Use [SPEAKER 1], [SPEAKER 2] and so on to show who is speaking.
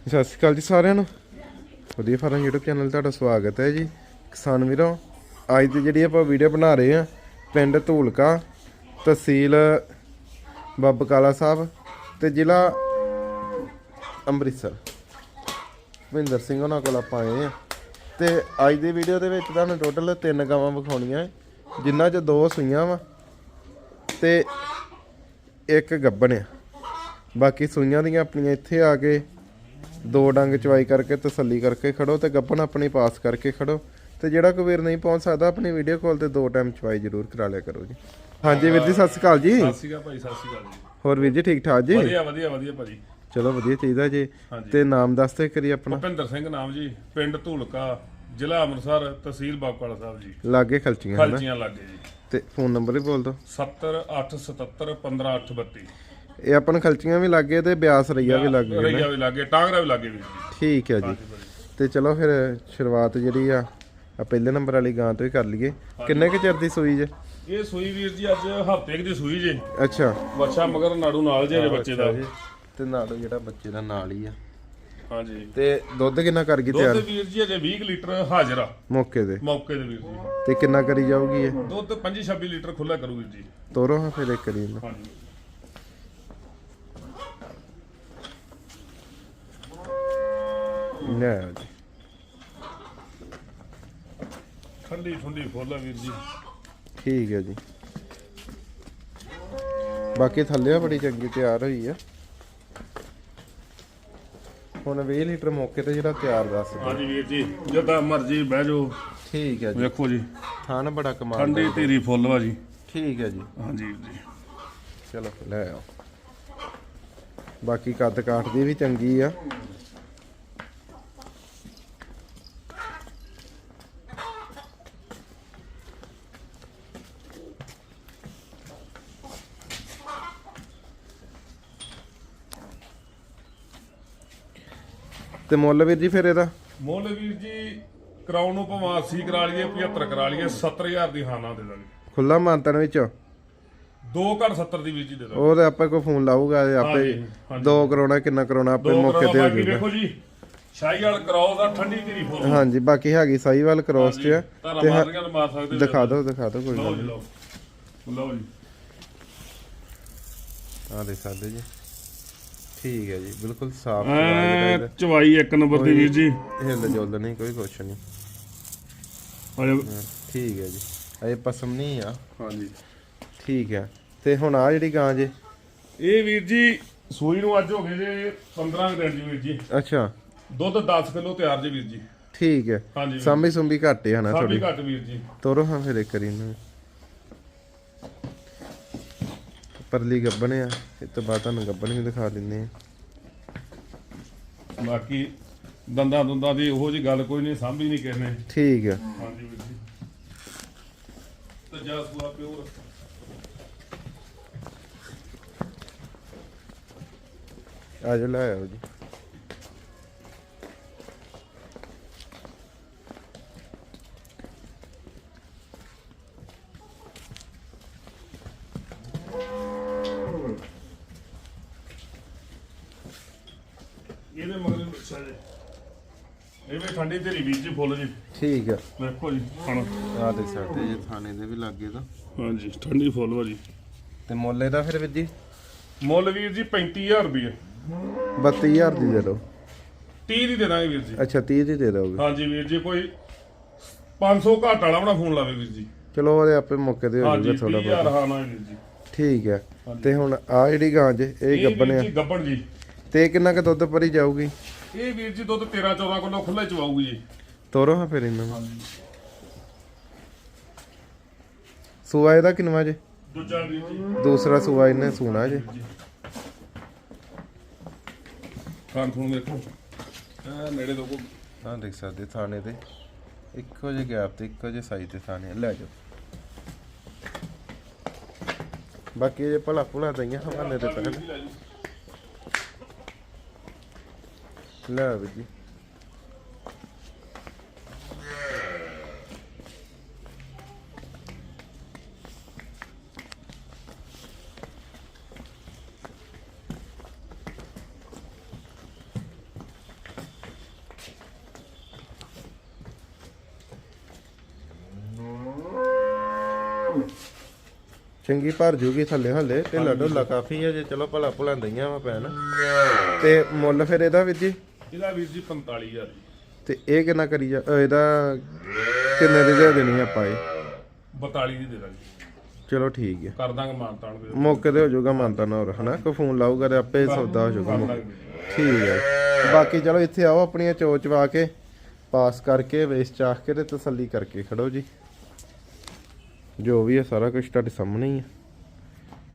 [SPEAKER 1] ਸਤਿ ਸ਼੍ਰੀ ਅਕਾਲ ਜੀ ਸਾਰਿਆਂ ਨੂੰ। ਵਧੀਆ ਫਾਰਮ YouTube ਚੈਨਲ ਤੁਹਾਡਾ ਸਵਾਗਤ ਹੈ ਜੀ। ਕਿਸਾਨ ਵੀਰੋ, ਅੱਜ ਦੀ ਜਿਹੜੀ ਆਪਾਂ ਵੀਡੀਓ ਬਣਾ ਰਹੇ ਆ ਪਿੰਡ ਧੂਲਕਾ, ਤਹਿਸੀਲ ਬੱਬ ਕਾਲਾ ਸਾਹਿਬ ਤੇ ਜ਼ਿਲ੍ਹਾ ਅੰਮ੍ਰਿਤਸਰ। ਭਿੰਦਰ ਸਿੰਘ ਉਹਨਾਂ ਕੋਲ ਆਪਾਂ ਆਏ ਆ ਤੇ ਅੱਜ ਦੀ ਵੀਡੀਓ ਦੇ ਵਿੱਚ ਤੁਹਾਨੂੰ ਟੋਟਲ ਤਿੰਨ ਗਾਵਾਂ ਵਿਖਾਉਣੀਆਂ ਜਿਨ੍ਹਾਂ 'ਚ ਦੋ ਸੂਈਆਂ ਵਾ ਤੇ ਇੱਕ ਗੱਬਣ ਆ। ਬਾਕੀ ਸੂਈਆਂ ਦੀਆਂ ਆਪਣੀਆਂ ਇੱਥੇ ਆ ਕੇ ਦੋ ਡੰਗ ਚਵਾਈ ਕਰਕੇ ਤਸੱਲੀ ਕਰਕੇ ਖੜੋ ਤੇ ਗੱਪਣ ਆਪਣੀ ਪਾਸ ਕਰਕੇ ਖੜੋ ਤੇ ਜਿਹੜਾ ਕੋਈ ਵੀਰ ਨਹੀਂ ਪਹੁੰਚ ਸਕਦਾ ਆਪਣੀ ਵੀਡੀਓ ਕਾਲ ਤੇ ਦੋ ਟਾਈਮ ਚਵਾਈ ਜ਼ਰੂਰ ਕਰਾ ਲਿਆ ਕਰੋ ਜੀ। ਹਾਂਜੀ ਵੀਰ ਜੀ ਸਤਿ ਸ਼੍ਰੀ ਅਕਾਲ ਜੀ।
[SPEAKER 2] ਸਤਿ ਸ਼੍ਰੀ ਅਕਾਲ ਭਾਈ ਸਤਿ ਸ਼੍ਰੀ ਅਕਾਲ ਜੀ।
[SPEAKER 1] ਹੋਰ ਵੀਰ ਜੀ ਠੀਕ ਠਾਕ ਜੀ?
[SPEAKER 2] ਵਧੀਆ ਵਧੀਆ ਵਧੀਆ ਭਾਜੀ।
[SPEAKER 1] ਚਲੋ ਵਧੀਆ ਚਾਹੀਦਾ ਜੀ। ਤੇ ਨਾਮ ਦੱਸ ਤੇ ਕਰੀ ਆਪਣਾ।
[SPEAKER 2] ਭੁਪਿੰਦਰ ਸਿੰਘ ਨਾਮ ਜੀ ਪਿੰਡ ਧੂਲਕਾ ਜ਼ਿਲ੍ਹਾ ਅੰਮ੍ਰਿਤਸਰ ਤਹਿਸੀਲ ਬਾਗਵਾਲਾ ਸਾਹਿਬ ਜੀ।
[SPEAKER 1] ਲਾਗੇ ਖਲਚੀਆਂ ਹਨਾ?
[SPEAKER 2] ਖਲਚੀਆਂ ਲੱਗੇ ਜੀ।
[SPEAKER 1] ਤੇ ਫੋਨ ਨੰਬਰ ਵੀ ਬੋਲ ਦਿਓ।
[SPEAKER 2] 70877 15832
[SPEAKER 1] ਇਹ ਆਪਾਂ ਨੂੰ ਖਲਚੀਆਂ ਵੀ ਲੱਗੇ ਤੇ ਬਿਆਸ ਰਈਆ ਵੀ ਲੱਗੇ
[SPEAKER 2] ਰਈਆ ਵੀ ਲੱਗੇ ਟਾਂਗਰਾ ਵੀ ਲੱਗੇ
[SPEAKER 1] ਠੀਕ ਹੈ ਜੀ। ਤੇ ਚਲੋ ਫਿਰ ਸ਼ੁਰੂਆਤ ਜਿਹੜੀ ਆ ਆ ਪਹਿਲੇ ਨੰਬਰ ਵਾਲੀ ਗਾਂ ਤੋਂ ਹੀ ਕਰ ਲਈਏ। ਕਿੰਨੇ ਕੁ ਚਿਰ ਦੀ ਸੂਈ ਜੇ?
[SPEAKER 2] ਇਹ ਸੂਈ ਵੀਰ ਜੀ ਅੱਜ ਹਫ਼ਤੇ ਕੁ ਦੀ ਸੂਈ ਜੀ।
[SPEAKER 1] ਅੱਛਾ।
[SPEAKER 2] ਬੱਚਾ ਮਗਰ ਨਾੜੂ ਨਾਲ ਜੇ ਬੱਚੇ ਦਾ।
[SPEAKER 1] ਤੇ ਨਾਲ ਜਿਹੜਾ ਬੱਚੇ ਦਾ ਨਾਲ ਹੀ ਆ।
[SPEAKER 2] ਹਾਂਜੀ।
[SPEAKER 1] ਤੇ ਦੁੱਧ ਕਿੰਨਾ ਕਰ ਗਈ ਤਿਆਰ?
[SPEAKER 2] ਦੁੱਧ ਵੀਰ ਜੀ ਅਜੇ 20 ਕੁ ਲੀਟਰ ਹਾਜ਼ਰ ਆ।
[SPEAKER 1] ਮੌਕੇ ਤੇ।
[SPEAKER 2] ਮੌਕੇ ਦੇ ਵੀਰ ਜੀ।
[SPEAKER 1] ਤੇ ਕਿੰਨਾ ਕਰੀ ਜਾਊਗੀ ਇਹ?
[SPEAKER 2] ਦੁੱਧ 25 26 ਲੀਟਰ ਖੁੱਲਾ ਕਰੂ ਵੀਰ ਜੀ।
[SPEAKER 1] ਤੋਰੋ ਹਾਂ ਫਿਰ ਇੱਕ ਕਰੀ।
[SPEAKER 2] ਹਾਂਜੀ।
[SPEAKER 1] ਲੈ ਆਓ ਜੀ।
[SPEAKER 2] ਠੰਡੀ ਠੰਡੀ ਫੁੱਲ ਆ ਵੀਰ ਜੀ।
[SPEAKER 1] ਠੀਕ ਹੈ ਜੀ। ਬਾਕੀ ਥੱਲੇ ਬੜੀ ਚੰਗੀ ਤਿਆਰ ਹੋਈ ਆ। ਹੁਣ 20 ਲੀਟਰ ਮੌਕੇ ਤੇ ਜਿਹੜਾ ਤਿਆਰ ਦੱਸ।
[SPEAKER 2] ਹਾਂਜੀ ਵੀਰ ਜੀ ਜਿੱਦਾਂ ਮਰਜ਼ੀ ਬਹਿ ਜਾਓ।
[SPEAKER 1] ਠੀਕ ਹੈ ਜੀ।
[SPEAKER 2] ਵੇਖੋ ਜੀ।
[SPEAKER 1] ਥਾਨ ਬੜਾ ਕਮਾਲ
[SPEAKER 2] ਠੰਡੀ। ਤੇਰੀ ਫੁੱਲ ਵਾ ਜੀ।
[SPEAKER 1] ਠੀਕ ਹੈ ਜੀ।
[SPEAKER 2] ਹਾਂਜੀ ਵੀਰ ਜੀ।
[SPEAKER 1] ਚਲੋ ਲੈ ਆਓ। ਬਾਕੀ ਕੱਦ ਕਾਠ ਦੀ ਵੀ ਚੰਗੀ ਆ। ਤੇ ਮੁੱਲ ਵੀਰ ਜੀ ਫਿਰ ਇਹਦਾ?
[SPEAKER 2] ਮੁੱਲ ਵੀਰ ਜੀ ਕਰਾਉਣ ਨੂੰ ਭਾਵੇਂ 80 ਕਰਾ ਲਈਏ 75 ਕਰਾ ਲਈਏ 70000 ਦੀ ਹਾਨਾ ਦੇ ਦਾਂਗੇ।
[SPEAKER 1] ਖੁੱਲਾ ਮਾਨਤਨ ਵਿੱਚ?
[SPEAKER 2] ਦੋ ਘੱਟ 70 ਦੀ ਵੀਰ ਜੀ ਦੇ ਦਾਂਗੇ।
[SPEAKER 1] ਉਹ ਤੇ ਆਪਾਂ ਕੋਈ ਫੋਨ ਲਾਊਗਾ ਇਹ ਆਪੇ
[SPEAKER 2] ਹਾਂਜੀ, ਹਾਂਜੀ।
[SPEAKER 1] ਦੋ ਕਰਾਉਣਾ ਕਿੰਨਾ ਕਰਾਉਣਾ ਆਪੇ ਮੌਕੇ ਤੇ ਹੋ ਜਾਊਗਾ।
[SPEAKER 2] ਜੀ ਸ਼ਾਹੀ ਵਾਲ ਕਰਾਉ ਦਾ ਠੰਡੀ ਤੇਰੀ ਫੁੱਲ
[SPEAKER 1] ਹਾਂਜੀ ਬਾਕੀ ਹੈਗੀ ਸਾਈਵਾਲ ਕ੍ਰੋਸ ਚ ਆ। ਤੇ
[SPEAKER 2] ਮਾਰ ਸਕਦੇ
[SPEAKER 1] ਦਿਖਾ ਦਿਓ ਦਿਖਾ ਦਿਓ ਕੋਈ ਗੱਲ ਨਹੀਂ।
[SPEAKER 2] ਲਓ। ਜੀ।
[SPEAKER 1] ਆ ਦੇ ਸਕਦੇ ਜੀ। ਠੀਕ ਹੈ ਜੀ ਬਿਲਕੁਲ ਸਾਫ਼
[SPEAKER 2] ਐ ਚਵਾਈ ਇੱਕ ਨੰਬਰ ਦੀ ਵੀਰ ਜੀ।
[SPEAKER 1] ਹਿੱਲ ਜੁਲ ਨਹੀਂ ਕੋਈ ਕੁਛ ਨਹੀਂ।
[SPEAKER 2] ਹਾਂਜੀ
[SPEAKER 1] ਹਾਂ, ਠੀਕ ਹੈ ਜੀ। ਇਹ ਪਸਮ ਨਹੀਂ ਆ।
[SPEAKER 2] ਹਾਂਜੀ।
[SPEAKER 1] ਠੀਕ ਹੈ। ਤੇ ਹੁਣ ਆ ਜਿਹੜੀ ਗਾਂ ਜੇ?
[SPEAKER 2] ਇਹ ਵੀਰ ਜੀ ਸੂਈ ਨੂੰ ਅੱਜ ਹੋ ਗਏ ਜੇ 15 ਦਿਨ ਜੀ ਵੀਰ ਜੀ।
[SPEAKER 1] ਅੱਛਾ।
[SPEAKER 2] ਦੁੱਧ 10 ਕਿਲੋ ਤਿਆਰ ਜੀ ਵੀਰ ਜੀ।
[SPEAKER 1] ਠੀਕ ਹੈ।
[SPEAKER 2] ਹਾਂਜੀ।
[SPEAKER 1] ਸਾਂਭੀ ਸੁੰਭੀ ਘੱਟ ਹੈ ਨਾ
[SPEAKER 2] ਸਭ
[SPEAKER 1] ਥੋੜੀ
[SPEAKER 2] ਵੀ ਘੱਟ ਵੀਰ ਜੀ।
[SPEAKER 1] ਤੋਰੋ ਹਾਂ ਫਿਰ ਇੱਕ ਵਾਰੀ ਇਹਨੂੰ ਪਰਲੀ ਗੱਬਣ ਆ ਇਹ ਤੋਂ ਬਾਅਦ ਤੁਹਾਨੂੰ ਗੱਬਣ ਵੀ ਦਿਖਾ ਦਿੰਦੇ ਆ।
[SPEAKER 2] ਬਾਕੀ ਦੰਦਾਂ ਦੁੰਦਾਂ ਦੀ ਉਹੋ ਜੀ ਗੱਲ ਕੋਈ ਨਹੀਂ ਸਾਂਭੀ ਨਹੀਂ ਨੇ।
[SPEAKER 1] ਠੀਕ ਹੈ
[SPEAKER 2] ਹਾਂਜੀ ਵੀਰ ਜੀ। ਤੇ ਜਾ ਸੁਆ ਪਿਓਰ
[SPEAKER 1] ਆ ਜਾ ਲੈ ਆਓ ਜੀ।
[SPEAKER 2] ਇਹਦੇ ਮਗਰ ਬੱਚਾ ਜੀ। ਇਹ ਵੀ ਠੰਡੀ ਤੇਰੀ ਵੀਰ ਜੀ ਫੁੱਲ ਜੀ।
[SPEAKER 1] ਠੀਕ ਹੈ
[SPEAKER 2] ਵੇਖੋ ਜੀ ਖਾਣਾ।
[SPEAKER 1] ਆ ਦੇ ਸਕਦੇ ਜੇ ਥਾਣੇ ਦੇ ਵੀ ਲੱਗੇ ਤਾਂ।
[SPEAKER 2] ਹਾਂਜੀ ਠੰਡੀ ਫੁੱਲ ਵਾ ਜੀ।
[SPEAKER 1] ਤੇ ਮੁੱਲ ਇਹਦਾ ਫਿਰ ਵੀਰ ਜੀ?
[SPEAKER 2] ਮੁੱਲ ਵੀਰ ਜੀ 35000 ਰੁਪਏ
[SPEAKER 1] 32000 ਦੀ ਦੇ ਦਿਓ।
[SPEAKER 2] 30 ਦੀ ਦੇ ਦਾਂਗੇ ਵੀਰ ਜੀ।
[SPEAKER 1] ਅੱਛਾ 30 ਦੀ ਦੇ ਦੋਗੇ
[SPEAKER 2] ਹਾਂਜੀ ਵੀਰ ਜੀ ਕੋਈ 500 ਘੱਟ ਵਾਲਾ ਬਣਾ ਫੋਨ ਲਾਵੇ ਵੀਰ ਜੀ।
[SPEAKER 1] ਚਲੋ ਉਹਦੇ ਆਪੇ ਮੌਕੇ ਤੇ ਹੋ
[SPEAKER 2] ਹਾਂਜੀ
[SPEAKER 1] ਜਾਊਗਾ ਥੋੜਾ
[SPEAKER 2] 30000
[SPEAKER 1] ਬਹੁਤ।
[SPEAKER 2] ਹਾਂ ਨਾ ਵੀਰ ਜੀ।
[SPEAKER 1] ਠੀਕ ਹੈ ਤੇ ਹੁਣ ਆ ਜਿਹੜੀ ਗਾਂ ਜੇ ਇਹ
[SPEAKER 2] ਇਹ
[SPEAKER 1] ਗੱਬਣ ਆ
[SPEAKER 2] ਜੀ ਗੱਬਣ ਜੀ।
[SPEAKER 1] ਤੇ ਕਿੰਨਾ ਕੁ ਦੁੱਧ ਭਰੀ ਜਾਊਗੀ?
[SPEAKER 2] ਇਹ ਵੀਰ ਜੀ ਦੁੱਧ 13 14 ਕਿਲੋ ਖੁੱਲੇ ਚਵਾਊਗੀ ਜੀ।
[SPEAKER 1] ਤੋਰੋ ਹਾਂ ਫਿਰ ਇਹਨਾਂ ਨੂੰ। ਸੂਆ ਇਹਦਾ ਕਿੰਨਵਾ ਜੇ?
[SPEAKER 2] ਦੂਜਾ ਵੀਰ ਜੀ।
[SPEAKER 1] ਦੂਸਰਾ ਸੂਆ ਇਹਨੇ ਸੂਣਾ ਜੇ।
[SPEAKER 2] ਖਾਣ ਖੂਣ ਵੇਖੋ। ਆ ਨੇੜੇ ਦੋ
[SPEAKER 1] ਆਹ ਦੇਖ ਸਕਦੇ ਥਾਣੇ ਤੇ। ਇੱਕੋ ਜਿਹੇ ਗੈਪ ਤੇ ਇੱਕੋ ਜਿਹੇ ਸਾਈਜ਼ ਤੇ ਥਾਣੇ ਆ। ਲੈ ਜਾਓ। ਬਾਕੀ ਇਹ ਭਲਾ ਭੁਲਾ ਦਈਆਂ ਹਵਾਲੇ ਤੇ ਪਹਿਲੇ ਲੈ ਲੈ ਵੀ ਜੀ। ਚੰਗੀ ਭਰ ਜੂਗੀ ਥੱਲੇ ਹੱਲੇ ਢਿੱਲਾ ਢੁੱਲਾ ਕਾਫੀ ਹੈ ਜੇ ਚਲੋ ਭਲਾ ਭੁਲਾਂ ਦਈਆਂ ਵਾ ਪੈਣ ਤੇ ਮੁੱਲ ਫਿਰ ਇਹਦਾ ਵੀਰ ਜੀ?
[SPEAKER 2] ਇਹਦਾ ਵੀਰ ਜੀ 45000 ਜੀ।
[SPEAKER 1] ਤੇ ਇਹ ਕਿੰਨਾ ਕਰੀ ਜਾ ਇਹਦਾ ਕਿੰਨੇ ਦੀ ਦੇ ਦੇਣੀ ਆਪਾਂ ਇਹ?
[SPEAKER 2] 42 ਦੀ ਦੇ ਦਾਂਗੇ।
[SPEAKER 1] ਚਲੋ ਠੀਕ ਹੈ
[SPEAKER 2] ਕਰ ਦਾਂਗੇ ਮਾਨਤਾਨ ਦੇ
[SPEAKER 1] ਮੌਕੇ ਤੇ ਹੋ ਜਾਊਗਾ ਮਾਨਤਾ ਨਾ ਹੋਰ ਹਨਾ? ਕੋ ਫੋਨ ਲਾਊਗਾ ਤੇ ਆਪੇ ਸੌਦਾ ਹੋ ਜਾਊਗਾ ਮੌਕੇ। ਠੀਕ ਹੈ ਬਾਕੀ ਚਲੋ ਇੱਥੇ ਆਓ ਆਪਣੀਆਂ ਚੋਚ ਵਾ ਕੇ ਪਾਸ ਕਰਕੇ ਵੇਸ ਚਾਖ ਕੇ ਤੇ ਤਸੱਲੀ ਕਰਕੇ ਖੜੋ ਜੀ। ਜੋ ਵੀ ਹੈ ਸਾਰਾ ਕੁਝ ਤੁਹਾਡੇ ਸਾਹਮਣੇ ਹੀ ਹੈ